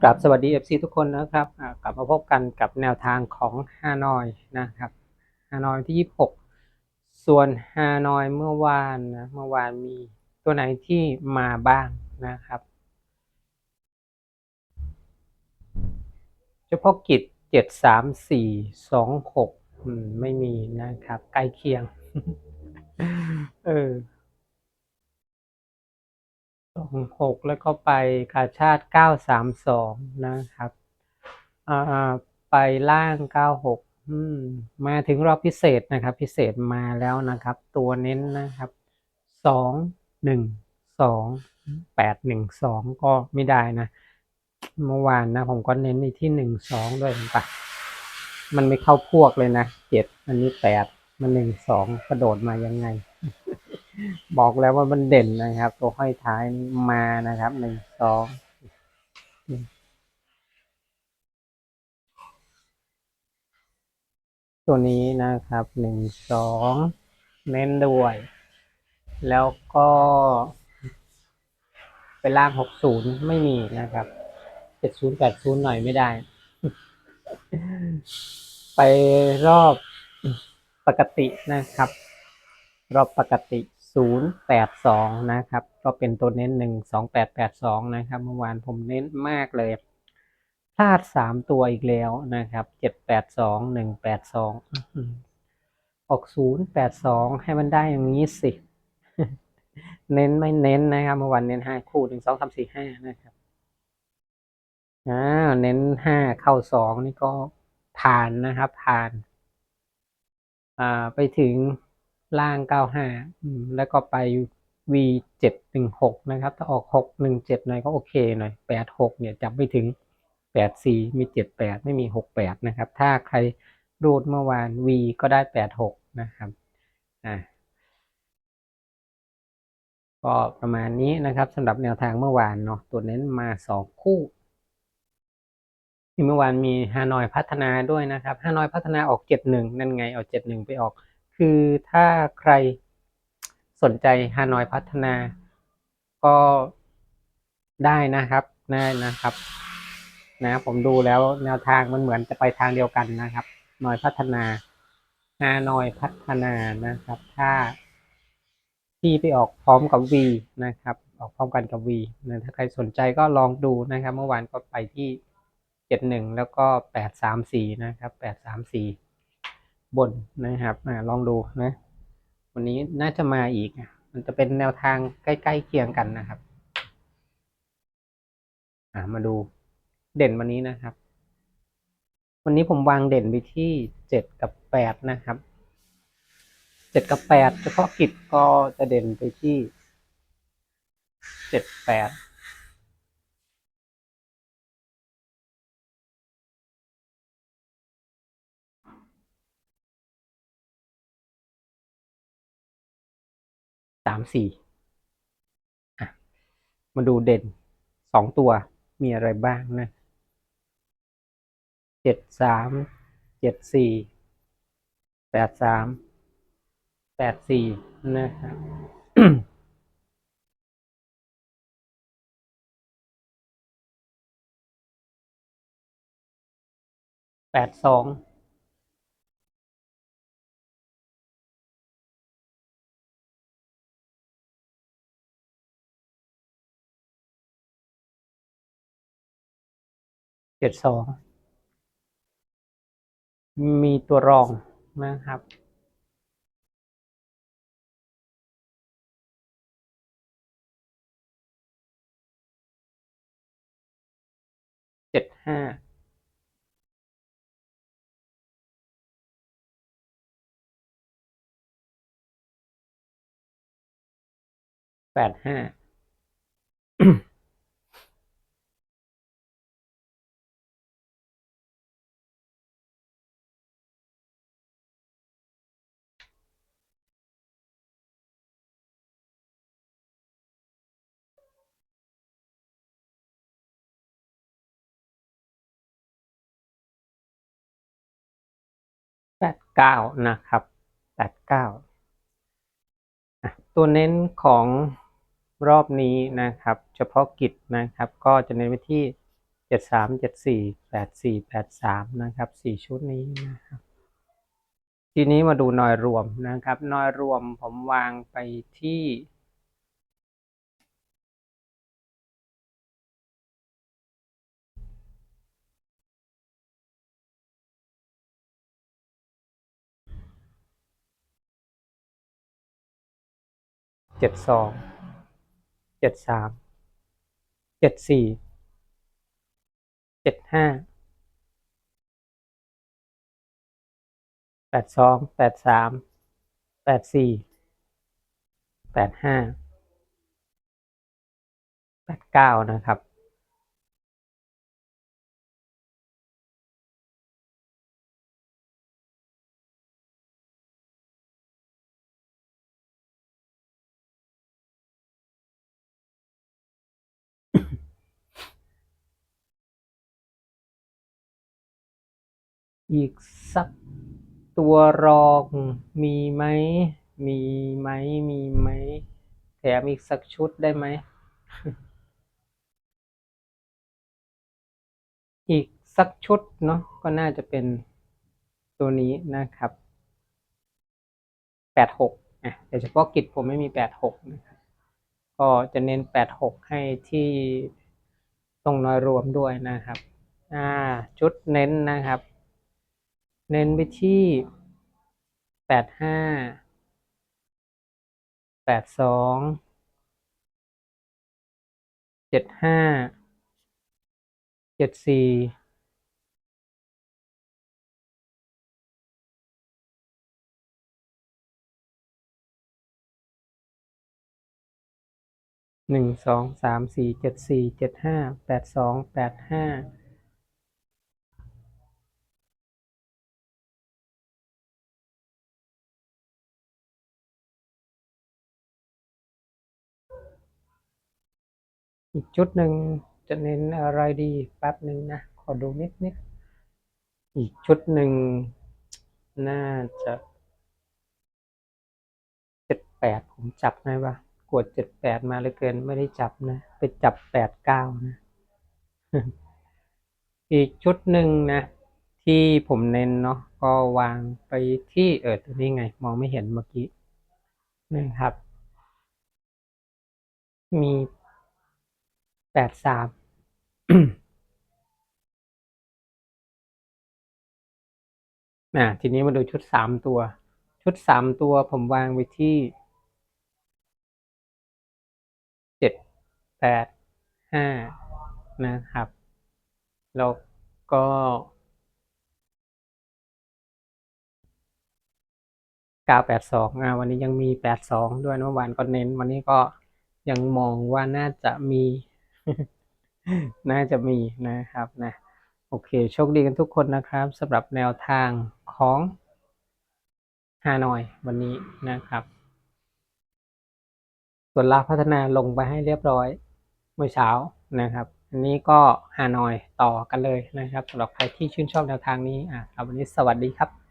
กราบสวัสดี FC ทุกคนนะครับกลับมาพบกันกับแนวทางของฮานอยนะครับฮานอยที่ 26 ส่วนฮานอยเมื่อวานนะเมื่อวานมีตัวไหนที่มาบ้างนะครับเฉพาะกิจเจ็ดสามสี่สองหกไม่มีนะครับ ใกล้เคียง เออ องหกแล้วก็ไปกาชาติเก้าสามสองนะครับอ่าไปล่างเก้าหกมมาถึงรอบพิเศษนะครับ พิเศษมาแล้วนะครับ ตัวเน้นนะครับสองหนึ่งสองแปดหนึ่งสองก็ไม่ได้นะ เมื่อวานนะผมก็เน้นในที่หนึ่งสองด้วยเห็นปะมันไม่เข้าพวกเลยนะเจ็ดอันนี้แปดมันหนึ่งสองกระโดดมายังไง บอกแล้วว่ามันเด่นนะครับ ตัวห้อยท้ายมานะครับหนึ่งสองตัวนี้นะครับหนึ่งสองเน้นด้วย แล้วก็ไปล่างหกศูนย์ไม่มีนะครับเจ็ดศูนย์แปดศูนย์หน่อยไม่ได้ ไปรอบปกตินะครับ รอบปกติ ศูนย์แปดสองนะครับ ก็เป็นตัวเน้นหนึ่งสองแปดแปดสองนะครับ เมื่อวานผมเน้นมากเลย พลาดสามตัวอีกแล้วนะครับเจ็ดแปดสออกศูนย์แปดสองให้มันได้อย่างนี้สิ เน้นไม่เน้นนะครับ เมื่อวานเน้นห้าคู่หนึ่งสองสามสี่ห้านะครับอ่าเน้นห้าเข้าสองนี่ก็ผ่านนะครับ ผ่าน อ่า ไปถึง ล่างเก้าห้าแล้วก็ไป V เจ็ดหนึ่งหกนะครับ ถ้าออกหกหนึ่งเจ็ดหน่อยก็โอเคหน่อยแปดหกเนี่ยจับไม่ถึงแปดสี่มีเจ็ดแปดไม่มีหกแปดนะครับ ถ้าใครรูดเมื่อวาน V ก็ได้แปดหกนะครับ อ่าก็ประมาณนี้นะครับสำหรับแนวทางเมื่อวานเนาะตัวเน้นมาสองคู่ที่เมื่อวานมีฮานอยพัฒนาด้วยนะครับฮานอยพัฒนาออกเจ็ดหนึ่งนั่นไงเอาเจ็ดหนึ่งไปออก คือถ้าใครสนใจฮานอยพัฒนา ก็ได้นะครับได้นะครับ นะ ผมดูแล้วแนวทางมันเหมือนจะไปทางเดียวกันนะครับนอยพัฒนาฮานอยพัฒนานะครับ ถ้าที่ไปออกพร้อมกับ V นะครับ ออกพร้อมกันกับ V นะถ้าใครสนใจก็ลองดูนะครับ เมื่อวานก็ไปที่เจ็ดหนึ่งแล้วก็แปดสามสี่นะครับแปดสามสี่ บนนะครับอลองดูนะ วันนี้น่าจะมาอีก มันจะเป็นแนวทางใกล้ๆเคียงกันนะครับมาดูเด่นวันนี้นะครับ วันนี้ผมวางเด่นไปที่เจ็ดกับแปดนะครับเจ็ดกับแปดเฉพาะกิจก็จะเด่นไปที่เจ็ดแปด สามสี่มาดูเด่นสองตัวมีอะไรบ้างนะเจ็ดสามเจ็ดสี่แปดสามแปดสี่นะครับแปดสอง จ็ดสองมีตัวรองนะครับ เจ็ดห้าแปดห้า แปดเก้านะครับแปดเก้าตัวเน้นของรอบนี้นะครับ เฉพาะกิจนะครับ ก็จะเน้นไปที่เจ็ดสามเจ็ดสี่แปดสี่แปดสามนะครับสี่ชุดนี้นะครับ ทีนี้มาดูนอยรวมนะครับ นอยรวมผมวางไปที่ จ็ดสองเจ็ดสามเจ็ดสี่เจ็ดห้าแปดสองแปดสามแปดสี่แปดห้าแปดเก้านะครับ อีกสักตัวรองมีไหม มีไหม มีไหม แถมอีกสักชุดได้ไหม อีกสักชุดเนาะ ก็น่าจะเป็นตัวนี้นะครับ แปดหกอะแต่เฉพาะกิจผมไม่มีแปดหกนะครับ ก็จะเน้นแปดหกให้ที่ตรงน้อยรวมด้วยนะครับ อ่า ชุดเน้นนะครับ เน้นไปที่แปดห้าแปดสองเจ็ดห้าเจ็ดสี่หนึ่งสองสามสี่เจ็ดสี่เจ็ดห้าแปดสองแปดห้า อีกชุดหนึ่งจะเน้นอะไรดีแป๊บหนึ่งนะ ขอดูนิดนิดอีกชุดหนึ่งน่าจะเจ็ดแปดผมจับไงวะกดเจ็ดแปดมาเลยเกินไม่ได้จับนะ ไปจับแปดเก้านะ อีกชุดหนึ่งนะ ที่ผมเน้นเนาะก็วางไปที่เออตัวนี้ไง มองไม่เห็นเมื่อกี้นะครับ มี แปดสามอะทีนี้มาดูชุดสามตัว ชุดสามตัวผมวางไว้ที่เจ็ดแปดห้านะครับ แล้วก็เก้าแปดสองอ่าวันนี้ยังมีแปดสองด้วยเมื่อวานก็เน้น วันนี้ก็ยังมองว่าน่าจะมี น่าจะมีนะครับนะโอเคโชคดีกันทุกคนนะครับสำหรับแนวทางของฮานอยวันนี้นะครับ ส่วนลาพัฒนาลงไปให้เรียบร้อยเมื่อเช้านะครับอันนี้ก็ฮานอยต่อกันเลยนะครับสำหรับใครที่ชื่นชอบแนวทางนี้อะครับวันนี้สวัสดีครับ